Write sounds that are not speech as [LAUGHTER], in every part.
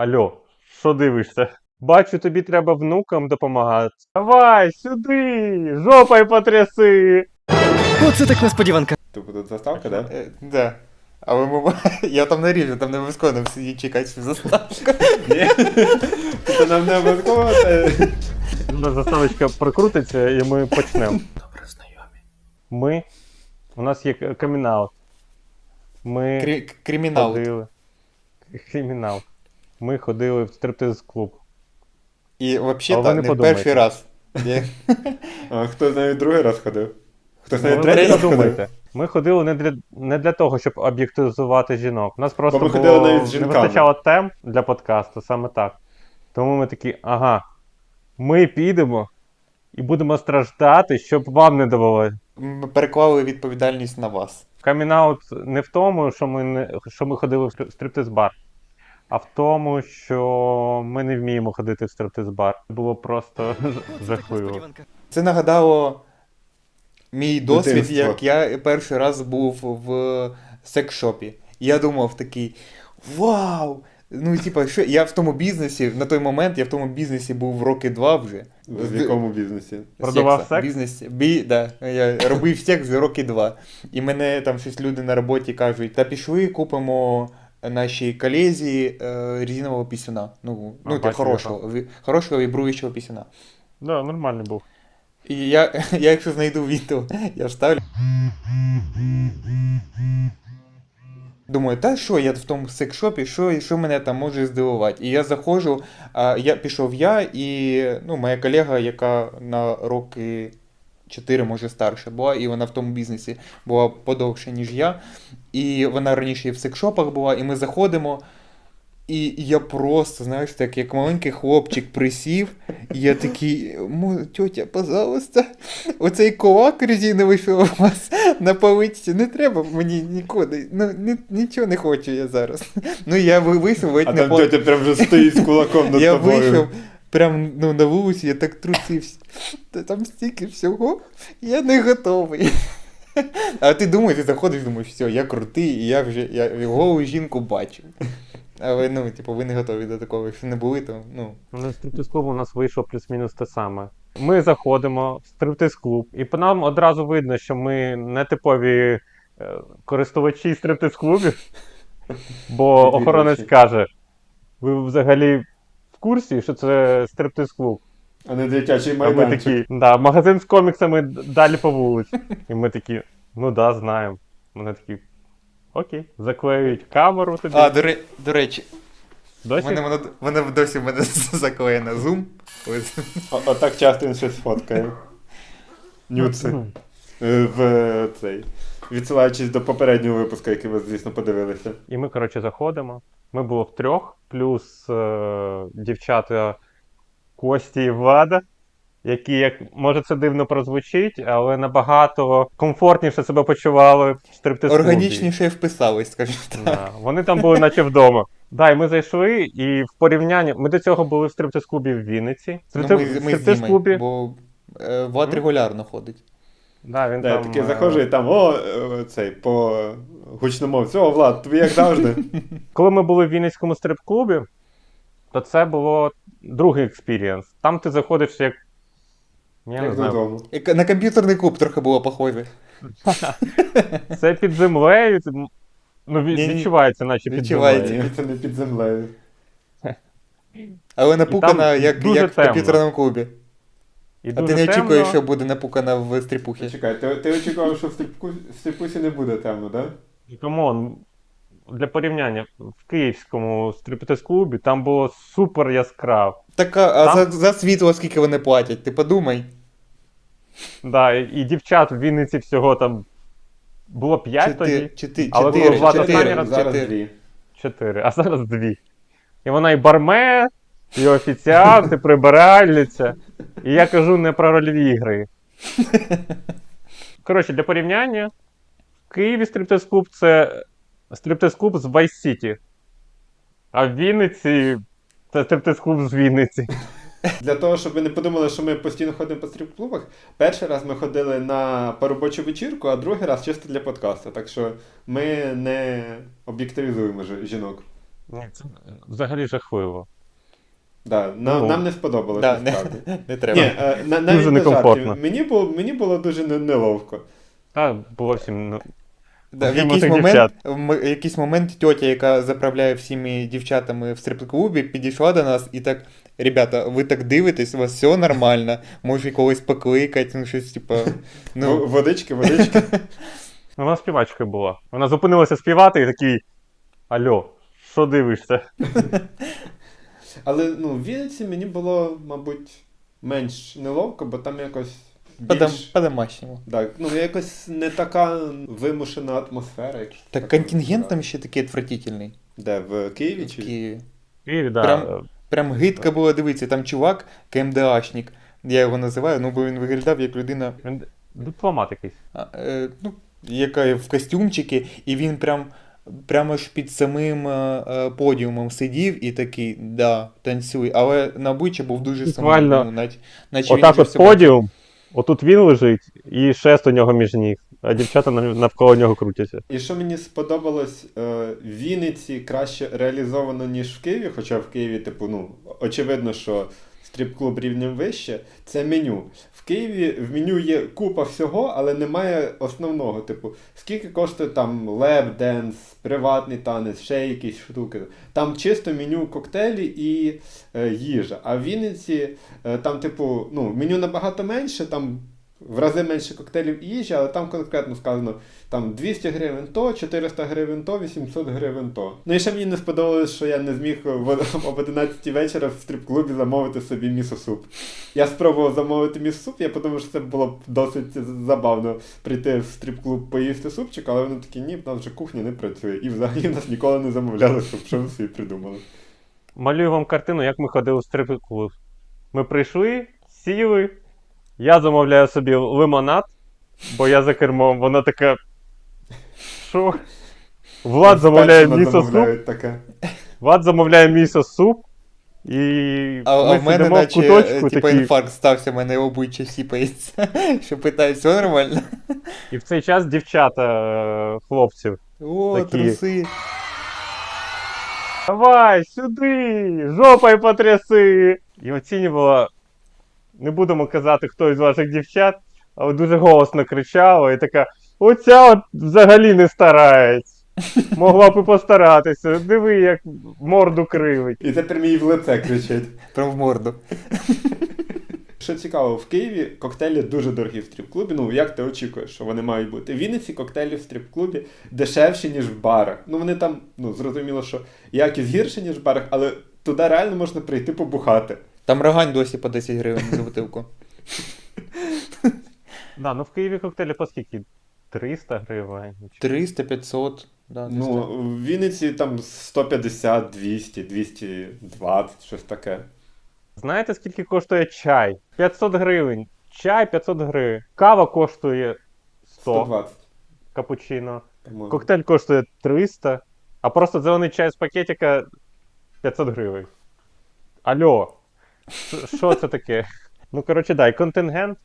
Алло, що дивишся? Бачу, тобі треба внукам допомагати. Давай, сюди! Жопою потряси! Оце так несподіванка. Типу тут заставка, да? Е, Да. Але ми... [LAUGHS] я там наріжу, там не обов'язково нам сидіти чекати заставку. Ні. Тобто нам не обов'язково. Заставочка прокрутиться і ми почнемо. Добре, знайомі. Ми. У нас є камінаут. Ми Крі- Кримінал. ходили. Кримінал. Ми ходили в стриптиз-клуб. І взагалі не не в перший раз. [LAUGHS] А хто навіть другий раз ходив? Хтось Ну, навіть ви третій не раз ходив? Ми ходили не для, не для того, щоб об'єктивізувати жінок. У нас просто Бо ми було, ходили навіть з не вистачало тем для подкасту, саме так. Тому ми такі, ага, ми підемо і будемо страждати, щоб вам не довели. Ми переклали відповідальність на вас. Камінаут не в тому, що ми, не, що ми ходили в стриптиз-бар, а в тому, що ми не вміємо ходити в стриптиз-бар. Було просто [LAUGHS] жахливо. Це нагадало мій досвід, як я перший раз був в секс-шопі. Я думав такий: Вау! Ну, типа, що я в тому бізнесі, на той момент я в тому бізнесі був роки два вже. В якому бізнесі? Продавав секс? Бізнес, бі, да, я робив секс вже роки два. І мене там щось люди на роботі кажуть: та пішли, купимо нашій колезі е, резинового пісюна. Ну, А, ну ти хорошого, ві- хорошого вібруючого пісюна. Да, нормальний був. І я, [LAUGHS] я якщо знайду відео, я вставлю. Думаю, та що я в тому секшопі, що, що мене там може здивувати? І я заходжу, а, я пішов я і ну, моя колега, яка на роки 4, може старша була, і вона в тому бізнесі була подовше, ніж я. І вона раніше і в секшопах була, і ми заходимо. І я просто, знаєш, так, як маленький хлопчик присів, і я такий, тьотя, пожалуйста, оцей кулак резиновий, що у вас на полиці, не треба мені нікуди. Ну, ні, нічого не хочу я зараз. Ну, я ви- вийшов, ледь А не там пла- тетя прям вже стоїть з кулаком над Я тобою. вийшов прям ну, на вулиці, я так трусився. Там стільки всього, я не готовий. А ти думаєш, ти заходиш, думаєш, все, я крутий, і я вже я голу жінку бачу. Але ну, типу, ви не готові до такого. Якщо не були, то ну. На стриптиз-клуб у нас вийшло плюс-мінус те саме. Ми заходимо в стриптиз-клуб, і по нам одразу видно, що ми не типові е, користувачі стриптиз-клубів, бо охоронець каже: ви взагалі курсі, що це стриптиз-клуб? А не дитячий А ми такі, да, магазин з коміксами далі по вулиці. І ми такі, ну да, знаємо. Вони такі. Окей, заклеюють камеру тобі. А, до, ре... до речі, Досі? мене, воно, воно досі мене Zoom. Ось. Отак часто він щось фоткає. Нюци. Е, В е, цей. Відсилаючись до попереднього випуску, який ви, звісно, подивилися. І ми, коротше, заходимо. Ми було втрьох, плюс е, дівчата Кості і Влада, які, як може це дивно прозвучить, але набагато комфортніше себе почували в стриптиз Органічніше вписались, скажімо так. Да, вони там були наче вдома. Да, і ми зайшли, і в порівнянні. Ми до цього були в стриптиз-клубі в Вінниці. Ну, ми, в стриптиз-клубі. Бо е, Влад регулярно ходить. Да, він Да, я там, такий е, заходжу і там, о, е, цей, по гучномовці. О, Влад, тобі як завжди. [LAUGHS] Коли ми були в Вінницькому стрип-клубі, то це було другий експірієнс. Там ти заходиш як. Я не Як знаю. додому. Як На комп'ютерний клуб трохи було похоже. [LAUGHS] Це під землею. м, Ну, Ні-ні. відчувається, наче під Відчувається. землею. Тільки це не під землею. [LAUGHS] Але напукана, там як, дуже як в темно. комп'ютерному клубі. І А ти не очікуєш, темно. що буде напукана в стріпухі. Чекай, ти, ти очікував, що в стріпку- в стріпусі не буде темно, так? Да? Камон, для порівняння, в київському стриптиз-клубі там було супер яскраво. Так, а Там- за, за світло скільки вони платять? Ти подумай. Да, і, і дівчат в Вінниці всього там було 5 тоді, Чотири, чотири, Але чотири, Влад останній чотири, раз Зараз чотири. 4, а зараз 2. І вона і барме, і офіціант, і прибиральниця. І я кажу не про рольові ігри. [LAUGHS] Коротше, для порівняння, Києві стриптиз-клуб це стриптиз-клуб з Vice City. А в Вінниці це стриптиз-клуб з Вінниці. [LAUGHS] Для того, щоб ви не подумали, що ми постійно ходимо по стріп-клубах, перший раз ми ходили на поробочу вечірку, а другий раз чисто для подкасту. Так що ми не об'єктивізуємо жінок. Ні, це взагалі жахливо. Да, нам, Ну, нам не сподобалося. Да, насправді. не, [LAUGHS] не треба. Ні, е, на, навіть Дуже не некомфортно. жартів. Мені було, мені було дуже неловко. Та було всім. Да, в якийсь момент, в якийсь момент тьотя, яка заправляє всіми дівчатами в стрип-клубі, підійшла до нас і так. Ребята, ви так дивитесь, у вас все нормально, може когось покликати, ну щось типа. [LAUGHS] Ну, Водички, водички. ну, [LAUGHS] вона співачкою була. Вона зупинилася співати і такий. Альо, що дивишся? [LAUGHS] Але ну, в Вінниці мені було, мабуть, менш неловко, бо там якось більш... по-домашньому. Так, ну якось не така вимушена атмосфера, якщо Так так контингент там ще такий отвратительний. Де, в Києві чи? В чи? Києві. Да, Прям- Прям гидко було дивитися, там чувак, КМДАшник, я його називаю, ну бо він виглядав як людина, Він дипломат якийсь. а, е, ну, яка в костюмчики, і він прям. Прямо ж під самим е, е, подіумом сидів і такий, да, танцюй. Але на обличчі був дуже сумний. Ну, наче, наче Отак от подіум, отут він лежить, і шест у нього між ніг, а дівчата нав- навколо нього крутяться. І що мені сподобалось, е, в Вінниці краще реалізовано, ніж в Києві, хоча в Києві, типу, ну, очевидно, що стрип-клуб рівнем вище, це меню. В Києві в меню є купа всього, але немає основного. Типу, скільки коштує там леп, денс, приватний танець, ще якісь штуки. Там чисто меню коктейлі і е, їжа. А в Вінниці е, там, типу, ну, меню набагато менше, там в рази менше коктейлів і їжі, але там конкретно сказано там 200 гривень то, 400 гривень то, 800 гривень то. Ну і ще мені не сподобалось, що я не зміг [LAUGHS] об 11 вечора в стрип-клубі замовити собі місо-суп. Я спробував замовити місо-суп, я подумав, що це було б досить забавно прийти в стрип-клуб поїсти супчик, але вони такі, ні, в нас вже кухня не працює. І взагалі нас ніколи не замовляли суп, що ви собі придумали. Малюю вам картину, як ми ходили в стрип-клуб. Ми прийшли, сіли, я замовляю собі лимонад, бо я за кермом, вона така. Що? Влад замовляє місо-суп, таке. Влад замовляє місо-суп, і А, а в мене сидимо в куточку типу, такі, інфаркт стався, в мене обличчя сіпається. [LAUGHS] Що питають, все нормально? і в цей час дівчата е, хлопців. О, Такі. труси. Давай, сюди! Жопою потряси! І оцінювала, не будемо казати, хто із ваших дівчат, але дуже голосно кричала і така: оця от взагалі не старається. Могла б і постаратися. Диви, як морду кривить. І це прям в лице кричить. Прям в морду. Що цікаво, в Києві коктейлі дуже дорогі в стрип-клубі. Ну, як ти очікуєш, що вони мають бути? В Вінниці коктейлі в стрип-клубі дешевші, ніж в барах. Ну, вони там, ну, зрозуміло, що якість гірше, ніж в барах, але туди реально можна прийти побухати. Там рогань досі по 10 гривень за бутилку. [LAUGHS] Да, ну в Києві коктейлі по скільки? 300 гривень. 300, 500. Да, десь Ну, так. в Вінниці там 150, 200, 220, щось таке. Знаєте, скільки коштує чай? 500 гривень. Чай 500 гривень. Кава коштує 100 120, капучино. по-моєму. Коктейль коштує 300, а просто зелений чай з пакетика 500 гривень. Алло, що це таке? Ну, коротше, дай, контингент,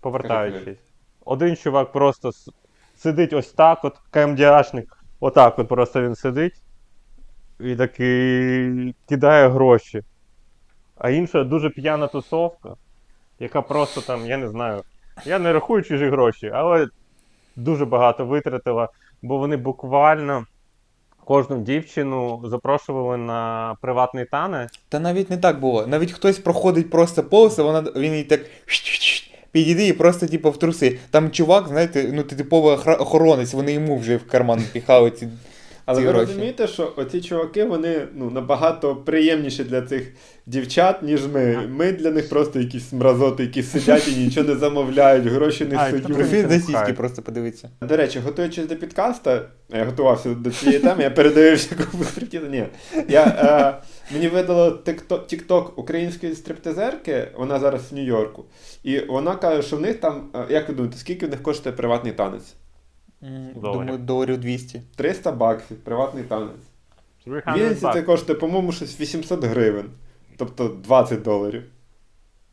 повертаючись. Один чувак просто сидить ось так, от КМДАшник, отак от просто він сидить і такий кидає гроші. А інша дуже п'яна тусовка, яка просто там, я не знаю, я не рахую чужі гроші, але дуже багато витратила, бо вони буквально кожну дівчину запрошували на приватний танець. Та навіть не так було. Навіть хтось проходить просто повз, а вона, він і так підійде і просто типу в труси. Там чувак, знаєте, ну ти типовий охоронець, вони йому вже в карман піхали ці. Але ці ви гроші. розумієте, що оці чуваки, вони ну, набагато приємніші для цих дівчат, ніж ми. Ми для них просто якісь мразоти, які сидять і нічого не замовляють, гроші не А, і сують. це Профіль на Пхай. сіськи просто подивитися. До речі, готуючись до підкаста, я готувався до цієї теми, я передивився купу стриптізу. Ні. Я, е, мені видало тікток, тікток української стриптизерки, вона зараз в Нью-Йорку. І вона каже, що в них там, е, як ви думаєте, скільки в них коштує приватний танець? Доларів. Думаю, доларів 200. 300 баксів, приватний танець. 300 Вінниці це коштує, по-моєму, щось 800 гривень. Тобто 20 доларів.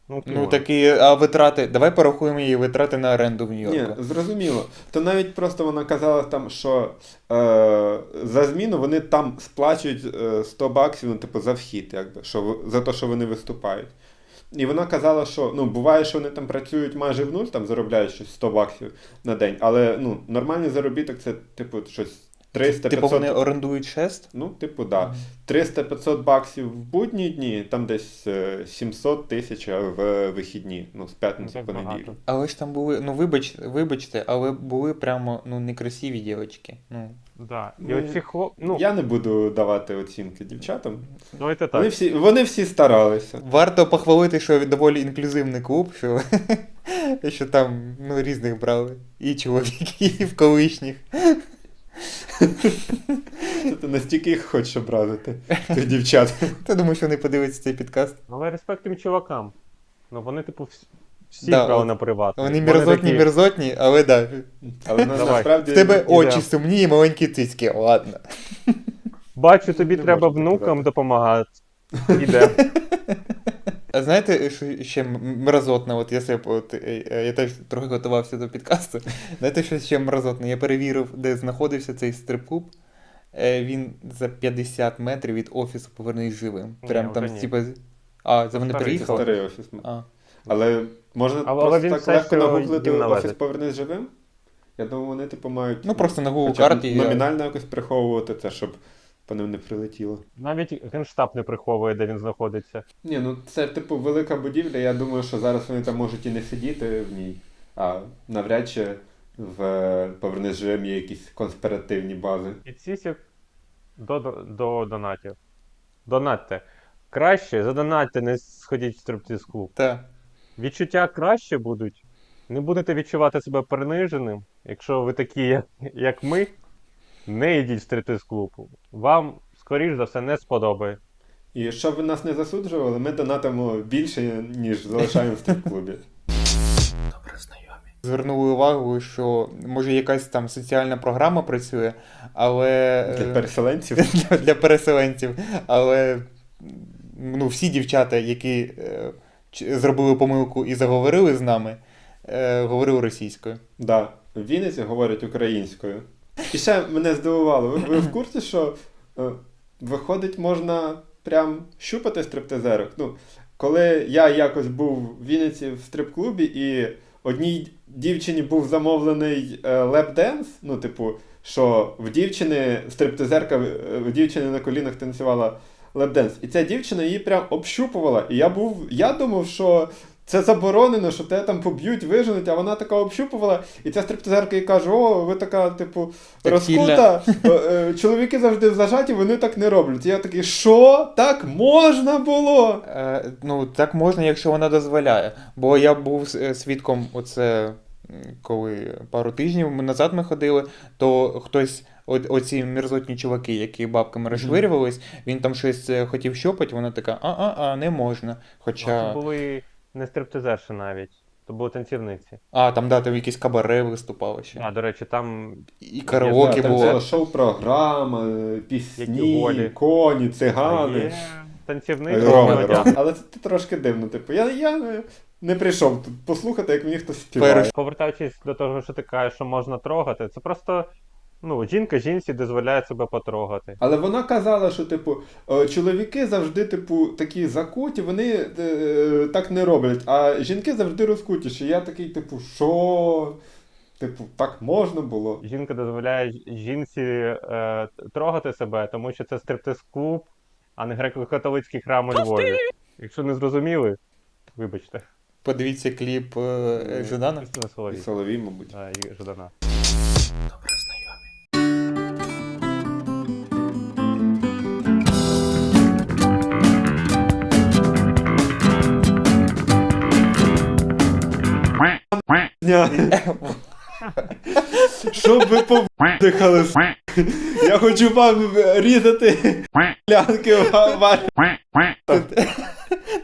Ну, Ну такі, а витрати. Давай порахуємо її витрати на оренду в Ні, Нью-Йорку. зрозуміло. То навіть просто вона казала там, що е, за зміну вони там сплачують е, 100 баксів, ну, типу, за вхід, якби, що, за те, що вони виступають. І вона казала, що ну, буває, що вони там працюють майже в нуль, там заробляють щось 100 баксів на день, але ну, нормальний заробіток це, типу, щось 300 Типу 500 вони орендують шест? Ну, типу, да. 300-500 баксів в будні дні, там десь е, 700 тисяч в вихідні, ну, з п'ятниці так по неділю. Але ж там були, ну вибач, вибачте, але були прямо ну некрасиві дівчатки. Ну, Да. І Ну, оці хлоп... Ну, Я не буду давати оцінки дівчатам. давайте так. Вони всі, вони всі старалися. Варто похвалити, що доволі інклюзивний клуб, що, [LAUGHS] що там ну, різних брали. І чоловіків, колишніх. Це ти настільки їх хочеш образити, тих дівчат. Та думаю, що вони подивляться цей підкаст. Але респект тим чувакам. Ну вони, типу, всі Да, брали от на приватний. Вони мерзотні, такі, мерзотні, але да. Але на, Давай. насправді. В тебе очі сумні і маленькі цицьки, ладно. [LAUGHS] Бачу, тобі Не треба можна внукам казати. допомагати. Іде. [LAUGHS] А знаєте, що ще м- мразотне, от я себе, от, е, е, я теж трохи готувався до підкасту. Знаєте, що ще мразотне? Я перевірив, де знаходився цей стрип-клуб. Е, Він за 50 метрів від офісу повернись живим. Ні, Прям там, вже ні. типа. А, за вони Старий, Це переїхали? старий офіс. А. Але можна Але- просто але він так все легко нагуглити офіс повернись живим. Я думаю, вони типу мають Ну просто на Google карті. я- номінально якось приховувати це, щоб по ним не прилетіло. Навіть генштаб не приховує, де він знаходиться. Ні, ну це типу велика будівля. Я думаю, що зараз вони там можуть і не сидіти в ній, а навряд чи в повернись живим є якісь конспіративні бази. І цісік до, до, до донатів. Донатьте. Краще задонатьте, не сходіть в стриптиз клуб. Та. Відчуття краще будуть. Не будете відчувати себе приниженим, якщо ви такі, як, як ми, не йдіть в стриптиз клуб. Вам, скоріш за все, не сподобає. І щоб ви нас не засуджували, ми донатимо більше, ніж залишаємо в стрип-клубі. Добре знайомі. Звернули увагу, що може якась там соціальна програма працює, але. Для е, переселенців. для, [LAUGHS] для переселенців. Але ну, всі дівчата, які е, зробили помилку і заговорили з нами, е, говорили російською. Да, в Вінниці говорять українською. І ще мене здивувало, ви, ви в курсі, що е, виходить, можна прям щупати стриптизерок. Ну, коли я якось був в Вінниці в стрип-клубі, і одній дівчині був замовлений е, леп-денс, ну, типу, що в дівчини стриптизерка е, в дівчини на колінах танцювала леп-денс. І ця дівчина її прям общупувала. І я був, я думав, що це заборонено, що тебе там поб'ють, виженуть, а вона така общупувала, і ця стриптизерка їй каже: О, ви така, типу, Тактильна. розкута. Е, е, Чоловіки завжди в зажаті, вони так не роблять. І я такий, що? Так можна було? Е, ну, так можна, якщо вона дозволяє. Бо я був е, свідком, оце, коли пару тижнів назад ми ходили, то хтось. о- Оці мерзотні чуваки, які бабками розшвирювались, він там щось е, хотів щопати, вона така, а-а-а, не можна. Це Хоча. були не стриптизерші навіть. То були танцівниці. А, там да, там якісь кабаре виступало ще. А, до речі, там І караоке там було. ціла шоу-програма, е, пісні, коні, цигани. танцівниці. Але це трошки дивно. Типу, я, я не, прийшов тут послухати, як мені хтось співає. Повертаючись до того, що ти кажеш, що можна трогати, це просто ну, жінка жінці дозволяє себе потрогати. Але вона казала, що типу, е, чоловіки завжди, типу, такі закуті, вони е, так не роблять, а жінки завжди розкутіші. Я такий, типу, що? Типу, так можна було. Жінка дозволяє жінці е, трогати себе, тому що це стриптиз-клуб, а не греко-католицький храм у Львові. Якщо не зрозуміли, вибачте. Подивіться кліп е, Жадана. Соловій. Соловій, мабуть. А, і Жадана. Щоб ви повдихали, с**. Я хочу вам різати лянки ваші.